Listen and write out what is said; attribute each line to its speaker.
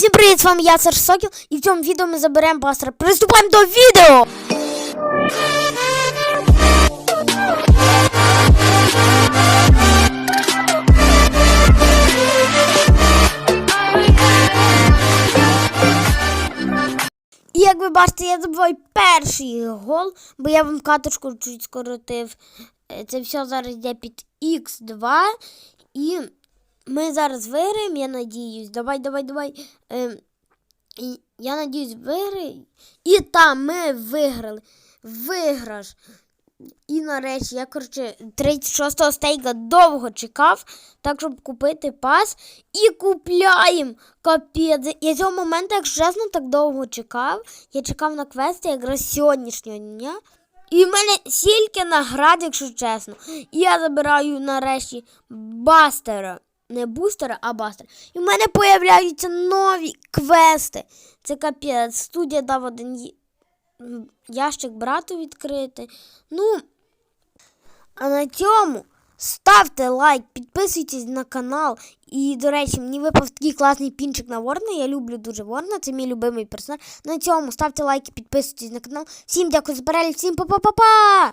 Speaker 1: Всім привіт, з вами я, Саш Сокіл, і в цьому відео ми заберемо бастера. Приступаємо до відео! І як ви бачите, я забуваю перший гол, бо я вам каточку чуть скоротив. Е, Це все зараз йде під Х2. І ми зараз виграємо, я надіюсь. Давай, давай, давай. І я надіюсь, виграємо. І там ми виграли. Виграш. І нарешті я, коротше, 36-го стейка довго чекав, так щоб купити пас. І купляємо капець. Я цього моменту, якщо чесно, так довго чекав. Я чекав на квести якраз сьогоднішнього дня. І в мене стільки наград, якщо чесно. І я забираю нарешті бастера. Не бустера, а бастера. І в мене появляються нові квести. Це капець. Студія дав один ящик брату відкрити. Ну, а на цьому ставте лайк, підписуйтесь на канал. І, до речі, мені випав такий класний пінчик на Ворна. Я люблю дуже Ворна, це мій любимий персонаж. На цьому ставте лайки, підписуйтесь на канал. Всім дякую за перегляд, всім па-па-па-па!